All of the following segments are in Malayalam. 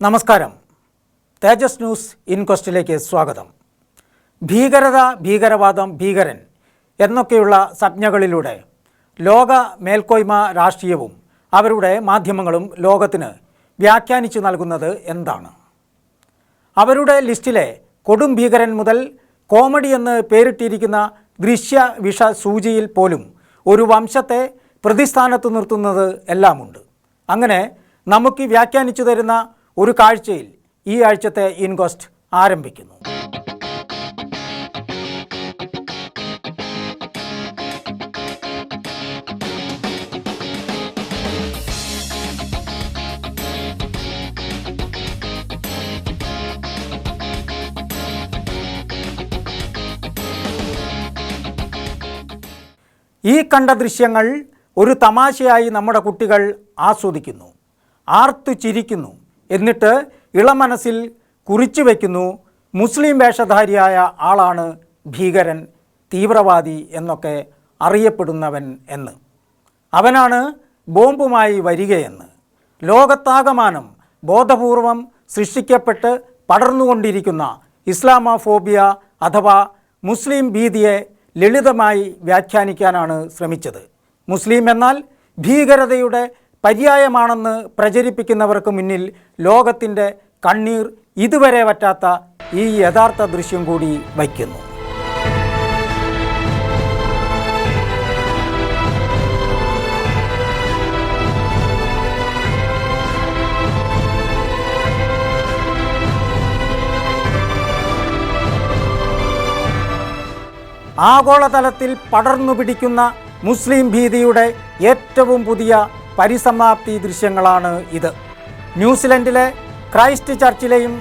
നമസ്കാരം. തേജസ് ന്യൂസ് ഇൻക്വസ്റ്റിലേക്ക് സ്വാഗതം. ഭീകരത ഭീകരവാദം ഭീകരൻ എന്നൊക്കെയുള്ള സംജ്ഞകളിലൂടെ ലോക മേൽക്കോയ്മ രാഷ്ട്രീയവും അവരുടെ മാധ്യമങ്ങളും ലോകത്തിന് വ്യാഖ്യാനിച്ചു നൽകുന്നത് എന്താണ്? അവരുടെ ലിസ്റ്റിലെ കൊടും ഭീകരൻ മുതൽ കോമഡി എന്ന് പേരിട്ടിരിക്കുന്ന ദൃശ്യ വിഷ സൂചിയിൽ പോലും ഒരു വംശത്തെ പ്രതിസ്ഥാനത്ത് നിർത്തുന്നത് എല്ലാമുണ്ട്. അങ്ങനെ നമുക്ക് വ്യാഖ്യാനിച്ചു തരുന്ന ഒരു കാഴ്ചയിൽ ഈ ആഴ്ചത്തെ ഇൻക്വസ്റ്റ് ആരംഭിക്കുന്നു. ഈ കണ്ട ദൃശ്യങ്ങൾ ഒരു തമാശയായി നമ്മുടെ കുട്ടികൾ ആസ്വദിക്കുന്നു. ആർത്തു ചിരിക്കുന്നു. എന്നിട്ട് ഇളമനസ്സിൽ കുറിച്ചു വയ്ക്കുന്നു മുസ്ലിം വേഷധാരിയായ ആളാണ് ഭീകരൻ തീവ്രവാദി എന്നൊക്കെ അറിയപ്പെടുന്നവൻ എന്ന്. അവനാണ് ബോംബുമായി വരികയെന്ന്. ലോകത്താകമാനം ബോധപൂർവം സൃഷ്ടിക്കപ്പെട്ട് പടർന്നുകൊണ്ടിരിക്കുന്ന ഇസ്ലാമോഫോബിയ അഥവാ മുസ്ലിം ഭീതിയെ ലളിതമായി വ്യാഖ്യാനിക്കാനാണ് ശ്രമിച്ചത്. മുസ്ലിം എന്നാൽ ഭീകരതയുടെ പര്യായമാണെന്ന് പ്രചരിപ്പിക്കുന്നവർക്ക് മുന്നിൽ ലോകത്തിന്റെ കണ്ണീർ ഇതുവരെ പറ്റാത്ത ഈ യഥാർത്ഥ ദൃശ്യം കൂടി വയ്ക്കുന്നു. ആഗോളതലത്തിൽ പടർന്നു പിടിക്കുന്ന മുസ്ലിം ഭീതിയുടെ ഏറ്റവും പുതിയ പരിസമാപ്തി ദൃശ്യങ്ങളാണ് ഇത്. ന്യൂസിലൻഡിലെ ക്രൈസ്റ്റ് ചർച്ചിലെയും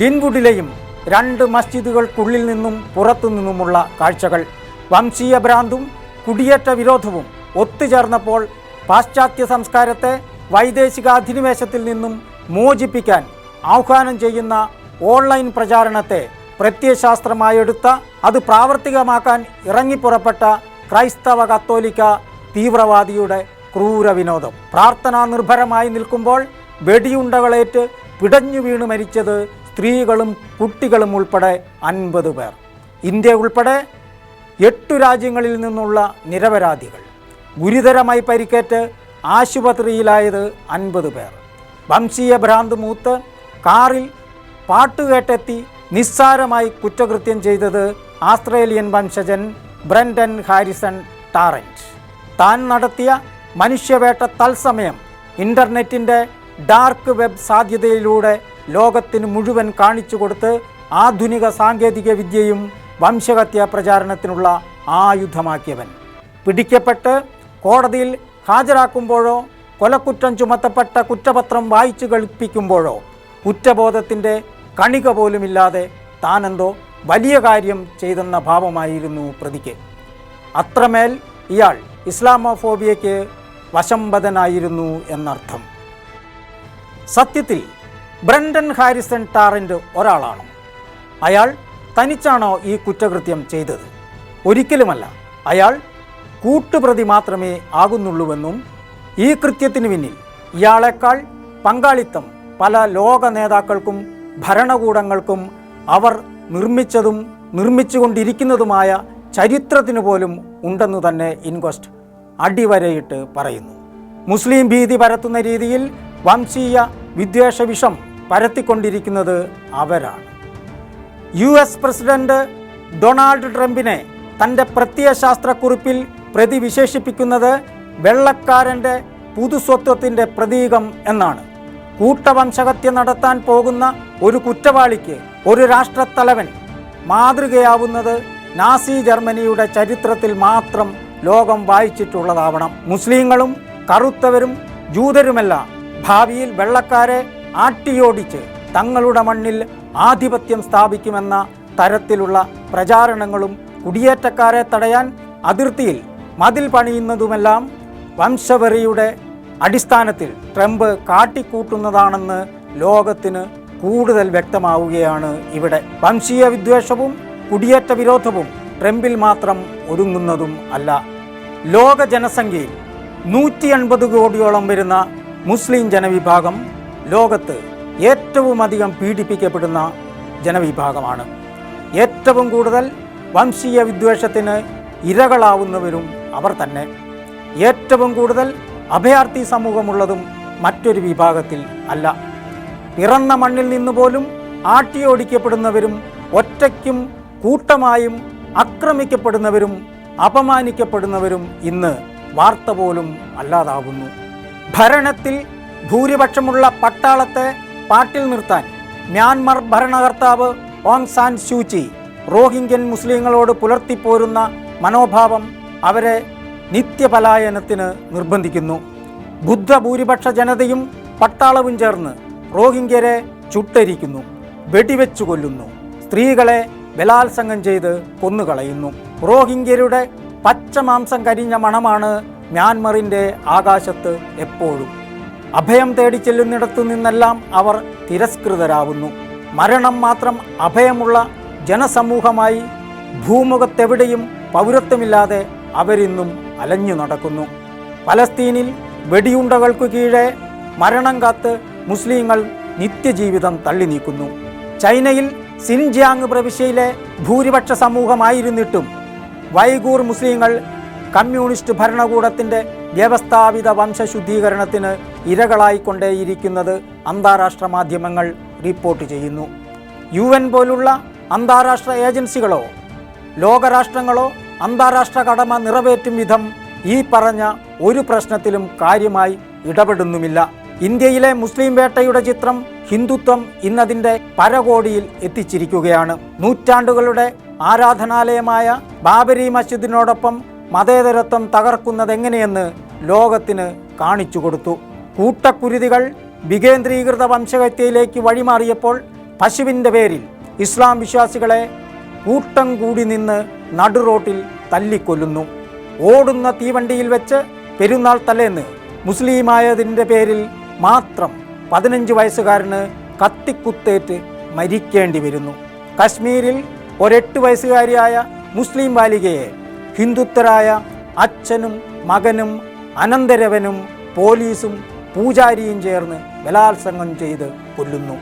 ലിൻവുഡിലെയും രണ്ട് മസ്ജിദുകൾക്കുള്ളിൽ നിന്നും പുറത്തു നിന്നുമുള്ള കാഴ്ചകൾ. വംശീയ ഭ്രാന്തും കുടിയേറ്റ വിരോധവും ഒത്തുചേർന്നപ്പോൾ പാശ്ചാത്യ സംസ്കാരത്തെ വൈദേശിക അധിനിവേശത്തിൽ നിന്നും മോചിപ്പിക്കാൻ ആഹ്വാനം ചെയ്യുന്ന ഓൺലൈൻ പ്രചാരണത്തെ പ്രത്യയശാസ്ത്രമായി എടുത്ത അത് പ്രാവർത്തികമാക്കാൻ ഇറങ്ങിപ്പുറപ്പെട്ട ക്രൈസ്തവ കത്തോലിക്ക തീവ്രവാദിയുടെ ക്രൂര വിനോദം പ്രാർത്ഥനാ നിർഭരമായി നിൽക്കുമ്പോൾ വെടിയുണ്ടകളേറ്റ് പിടഞ്ഞു വീണ് മരിച്ചത് സ്ത്രീകളും കുട്ടികളും ഉൾപ്പെടെ അൻപത് പേർ. ഇന്ത്യ ഉൾപ്പെടെ എട്ടു രാജ്യങ്ങളിൽ നിന്നുള്ള നിരപരാധികൾ. ഗുരുതരമായി പരിക്കേറ്റ് ആശുപത്രിയിലായത് അൻപത് പേർ. വംശീയ ഭ്രാന്ത് മൂത്ത് കാറിൽ പാട്ടുകേട്ടെത്തി നിസ്സാരമായി കുറ്റകൃത്യം ചെയ്തത് ആസ്ട്രേലിയൻ വംശജൻ ബ്രൻഡൻ ഹാരിസൺ ടാറന്റ് താൻ നടത്തിയ മനുഷ്യവേട്ട തത്സമയം ഇന്റർനെറ്റിന്റെ ഡാർക്ക് വെബ് സാധ്യതയിലൂടെ ലോകത്തിന് മുഴുവൻ കാണിച്ചു കൊടുത്ത് ആധുനിക സാങ്കേതിക വിദ്യയും വംശഹത്യ പ്രചാരണത്തിനുള്ള ആയുധമാക്കിയവൻ. പിടിക്കപ്പെട്ട് കോടതിയിൽ ഹാജരാക്കുമ്പോഴോ കൊലക്കുറ്റം ചുമത്തപ്പെട്ട കുറ്റപത്രം വായിച്ചു കളിപ്പിക്കുമ്പോഴോ കുറ്റബോധത്തിന്റെ കണിക പോലുമില്ലാതെ താനെന്തോ വലിയ കാര്യം ചെയ്തെന്ന ഭാവമായിരുന്നു പ്രതിക്ക്. അത്രമേൽ ഇയാൾ ഇസ്ലാമോഫോബിയയ്ക്ക് വശംബദനായിരുന്നു എന്നർത്ഥം. സത്യത്തിൽ ബ്രണ്ടൻ ഹാരിസൺ ടാറിന്റെ ഒരാളാണ്. അയാൾ തനിച്ചാണോ ഈ കുറ്റകൃത്യം ചെയ്തത്? ഒരിക്കലുമല്ല. അയാൾ കൂട്ടുപ്രതി മാത്രമേ ആകുന്നുള്ളൂവെന്നും ഈ കൃത്യത്തിന് പിന്നിൽ ഇയാളെക്കാൾ പങ്കാളിത്തം പല ലോക നേതാക്കൾക്കും ഭരണകൂടങ്ങൾക്കും അവർ നിർമ്മിച്ചതും നിർമ്മിച്ചുകൊണ്ടിരിക്കുന്നതുമായ ചരിത്രത്തിനു പോലും ഉണ്ടെന്നു തന്നെ ഇൻക്വസ്റ്റ് അടിവരയിട്ട് പറയുന്നു. മുസ്ലിം ഭീതി പരത്തുന്ന രീതിയിൽ വംശീയ വിദ്വേഷ വിഷം പരത്തിക്കൊണ്ടിരിക്കുന്നത് അവരാണ്. യു എസ് പ്രസിഡന്റ് ഡൊണാൾഡ് ട്രംപിനെ തന്റെ പ്രത്യയശാസ്ത്രക്കുറിപ്പിൽ പ്രതി വിശേഷിപ്പിക്കുന്നത് വെള്ളക്കാരന്റെ പുതുസ്വത്വത്തിന്റെ പ്രതീകം എന്നാണ്. കൂട്ടവംശഹത്യ നടത്താൻ പോകുന്ന ഒരു കുറ്റവാളിക്ക് ഒരു രാഷ്ട്രത്തലവൻ മാതൃകയാവുന്നത് നാസി ജർമ്മനിയുടെ ചരിത്രത്തിൽ മാത്രം ലോകം വായിച്ചിട്ടുള്ളതാവണം. മുസ്ലിങ്ങളും കറുത്തവരും ജൂതരുമെല്ലാം ഭാവിയിൽ വെള്ളക്കാരെ ആട്ടിയോടിച്ച് തങ്ങളുടെ മണ്ണിൽ ആധിപത്യം സ്ഥാപിക്കുമെന്ന തരത്തിലുള്ള പ്രചാരണങ്ങളും കുടിയേറ്റക്കാരെ തടയാൻ അതിർത്തിയിൽ മതിൽ പണിയുന്നതുമെല്ലാം വംശവെറിയുടെ അടിസ്ഥാനത്തിൽ ട്രംപ് കാട്ടിക്കൂട്ടുന്നതാണെന്ന് ലോകത്തിന് കൂടുതൽ വ്യക്തമാവുകയാണ് ഇവിടെ. വംശീയ വിദ്വേഷവും കുടിയേറ്റ വിരോധവും ട്രംപിൽ മാത്രം ഒതുങ്ങുന്നതും അല്ല. ലോക ജനസംഖ്യയിൽ നൂറ്റി എൺപത് കോടിയോളം വരുന്ന മുസ്ലിം ജനവിഭാഗം ലോകത്ത് ഏറ്റവും അധികം പീഡിപ്പിക്കപ്പെടുന്ന ജനവിഭാഗമാണ്. ഏറ്റവും കൂടുതൽ വംശീയ വിദ്വേഷത്തിന് ഇരകളാവുന്നവരും അവർ തന്നെ. ഏറ്റവും കൂടുതൽ അഭയാർത്ഥി സമൂഹമുള്ളതും മറ്റൊരു വിഭാഗത്തിൽ അല്ല. പിറന്ന മണ്ണിൽ നിന്ന് പോലും ആട്ടിയോടിക്കപ്പെടുന്നവരും ഒറ്റയ്ക്കും കൂട്ടമായും ആക്രമിക്കപ്പെടുന്നവരും അപമാനിക്കപ്പെടുന്നവരും ഇന്ന് വാർത്ത പോലും അല്ലാതാകുന്നു. ഭരണത്തിൽ ഭൂരിപക്ഷമുള്ള പട്ടാളത്തെ പാട്ടിൽ നിർത്താൻ മ്യാൻമർ ഭരണകർത്താവ് ഓങ് സാൻ സൂചി റോഹിംഗ്യൻ മുസ്ലിങ്ങളോട് പുലർത്തിപ്പോരുന്ന മനോഭാവം അവരെ നിത്യപലായനത്തിന് നിർബന്ധിക്കുന്നു. ബുദ്ധ ഭൂരിപക്ഷ ജനതയും പട്ടാളവും ചേർന്ന് റോഹിംഗ്യരെ ചുട്ടരിക്കുന്നു വെടിവെച്ചു കൊല്ലുന്നു സ്ത്രീകളെ ബലാത്സംഗം ചെയ്ത് കൊന്നുകളയുന്നു. റോഹിംഗ്യരുടെ പച്ചമാംസം കരിഞ്ഞ മണമാണ് മ്യാൻമറിന്റെ ആകാശത്ത് എപ്പോഴും. അഭയം തേടി ചെല്ലുന്നിടത്തു നിന്നെല്ലാം അവർ തിരസ്കൃതരാകുന്നു മരണം മാത്രം അഭയമുള്ള ജനസമൂഹമായി ഭൂമുഖത്തെവിടെയും പൗരത്വമില്ലാതെ അവരിന്നും അലഞ്ഞു നടക്കുന്നു. പലസ്തീനിൽ വെടിയുണ്ടകൾക്കു കീഴെ മരണം കാത്ത് മുസ്ലിങ്ങൾ നിത്യജീവിതം തള്ളി നീക്കുന്നു ചൈനയിൽ സിൻജിയാങ് പ്രവിശ്യയിലെ ഭൂരിപക്ഷ സമൂഹമായിരുന്നിട്ടും വൈഗൂർ മുസ്ലിങ്ങൾ കമ്മ്യൂണിസ്റ്റ് ഭരണകൂടത്തിന്റെ വ്യവസ്ഥാപിത വംശശുദ്ധീകരണത്തിന് ഇരകളായിക്കൊണ്ടേയിരിക്കുന്നത് അന്താരാഷ്ട്ര മാധ്യമങ്ങൾ റിപ്പോർട്ട് ചെയ്യുന്നു. യു എൻ പോലുള്ള അന്താരാഷ്ട്ര ഏജൻസികളോ ലോകരാഷ്ട്രങ്ങളോ അന്താരാഷ്ട്ര കടമ നിറവേറ്റും വിധം ഈ പറഞ്ഞ ഒരു പ്രശ്നത്തിലും കാര്യമായി ഇടപെടുന്നുമില്ല. ഇന്ത്യയിലെ മുസ്ലിം വേട്ടയുടെ ചിത്രം ഹിന്ദുത്വം ഇന്നതിന്റെ പരകോടിയിൽ എത്തിച്ചിരിക്കുകയാണ്. നൂറ്റാണ്ടുകളുടെ ആരാധനാലയമായ ബാബരി മസ്ജിദിനോടൊപ്പം മതേതരത്വം തകർക്കുന്നതെങ്ങനെയെന്ന് ലോകത്തിന് കാണിച്ചു കൊടുത്തു. കൂട്ടക്കുരുതികൾ വികേന്ദ്രീകൃത വംശഹത്യയിലേക്ക് വഴിമാറിയപ്പോൾ പശുവിന്റെ പേരിൽ ഇസ്ലാം വിശ്വാസികളെ കൂട്ടം കൂടി നിന്ന് നടുറോട്ടിൽ തല്ലിക്കൊല്ലുന്നു. ഓടുന്ന തീവണ്ടിയിൽ വെച്ച് പെരുന്നാൾ തലേന്ന് മുസ്ലിമായതിന്റെ പേരിൽ മാത്രം പതിനഞ്ച് വയസ്സുകാരന് കത്തിക്കുത്തേറ്റ് മരിക്കേണ്ടി വരുന്നു. കശ്മീരിൽ ഒരെട്ട് വയസ്സുകാരിയായ മുസ്ലിം ബാലികയെ ഹിന്ദുത്വരായ അച്ഛനും മകനും അനന്തരവനും പോലീസും പൂജാരിയും ചേർന്ന് ബലാത്സംഗം ചെയ്ത് കൊല്ലുന്നു.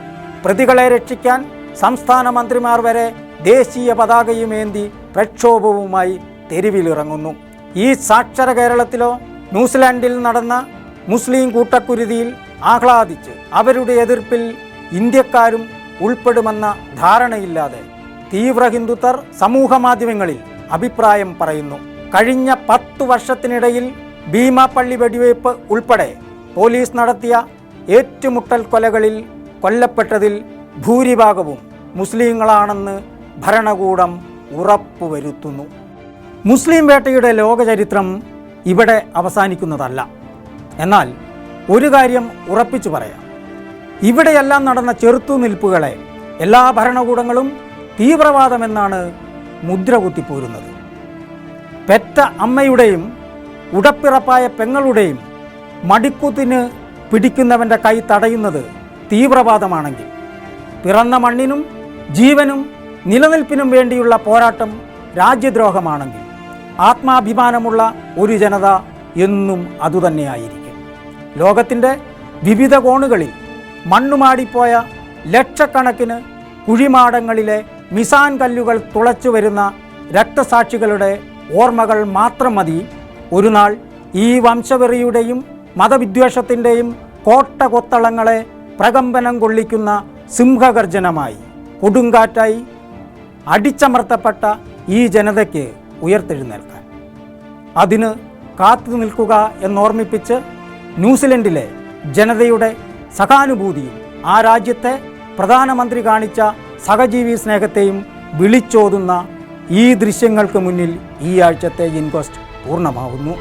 പ്രതികളെ രക്ഷിക്കാൻ സംസ്ഥാന മന്ത്രിമാർ വരെ ദേശീയ പതാകയുമേന്തി പ്രക്ഷോഭവുമായി തെരുവിലിറങ്ങുന്നു. ഈ സാക്ഷര കേരളത്തിലോ ന്യൂസിലാൻഡിൽ നടന്ന മുസ്ലിം കൂട്ടക്കുരുതിയിൽ ആഹ്ലാദിച്ച് അവരുടെ എതിർപ്പിൽ ഇന്ത്യക്കാരും ഉൾപ്പെടുമെന്ന ധാരണയില്ലാതെ തീവ്ര ഹിന്ദുത്വർ സമൂഹ മാധ്യമങ്ങളിൽ അഭിപ്രായം പറയുന്നു. കഴിഞ്ഞ പത്തു വർഷത്തിനിടയിൽ ഭീമാപ്പള്ളി വെടിവയ്പ് ഉൾപ്പെടെ പോലീസ് നടത്തിയ ഏറ്റുമുട്ടൽ കൊലകളിൽ കൊല്ലപ്പെട്ടതിൽ ഭൂരിഭാഗവും മുസ്ലിങ്ങളാണെന്ന് ഭരണകൂടം ഉറപ്പുവരുത്തുന്നു. മുസ്ലിം വേട്ടയുടെ ലോകചരിത്രം ഇവിടെ അവസാനിക്കുന്നതല്ല. എന്നാൽ ഒരു കാര്യം ഉറപ്പിച്ചു പറയാം. ഇവിടെയെല്ലാം നടന്ന ചെറുത്തുനിൽപ്പുകളെ എല്ലാ ഭരണകൂടങ്ങളും തീവ്രവാദമെന്നാണ് മുദ്ര കുത്തിപ്പോരുന്നത് പെറ്റ അമ്മയുടെയും ഉടപ്പിറപ്പായ പെങ്ങളുടെയും മടിക്കുത്തിന് പിടിക്കുന്നവന്റെ കൈ തടയുന്നത് തീവ്രവാദമാണെങ്കിൽ പിറന്ന മണ്ണിനും ജീവനും നിലനിൽപ്പിനും വേണ്ടിയുള്ള പോരാട്ടം രാജ്യദ്രോഹമാണെങ്കിൽ ആത്മാഭിമാനമുള്ള ഒരു ജനത എന്നും അതുതന്നെയായിരിക്കും. ലോകത്തിന്റെ വിവിധ കോണുകളിൽ മണ്ണുമാടിപ്പോയ ലക്ഷക്കണക്കിന് കുഴിമാടങ്ങളിലെ മിസാൻ കല്ലുകൾ തുളച്ചു വരുന്ന രക്തസാക്ഷികളുടെ ഓർമ്മകൾ മാത്രം മതി. ഒരു നാൾ ഈ വംശവെറിയുടെയും മതവിദ്വേഷത്തിന്റെയും കോട്ട കൊത്തളങ്ങളെ പ്രകമ്പനം കൊള്ളിക്കുന്ന സിംഹഗർജനമായി കൊടുങ്കാറ്റായി അടിച്ചമർത്തപ്പെട്ട ഈ ജനതയ്ക്ക് ഉയർത്തെഴുന്നേൽക്കാൻ. അതിന് കാത്തു നിൽക്കുക എന്നോർമ്മിപ്പിച്ച് ന്യൂസിലൻഡിലെ ജനതയുടെ സഹാനുഭൂതിയും ആ രാജ്യത്തെ പ്രധാനമന്ത്രി കാണിച്ച സഹജീവി സ്നേഹത്തെയും വിളിച്ചോതുന്ന ഈ ദൃശ്യങ്ങൾക്ക് മുന്നിൽ ഈ ആഴ്ചത്തെ ഇൻക്വസ്റ്റ് പൂർണമാകുന്നു.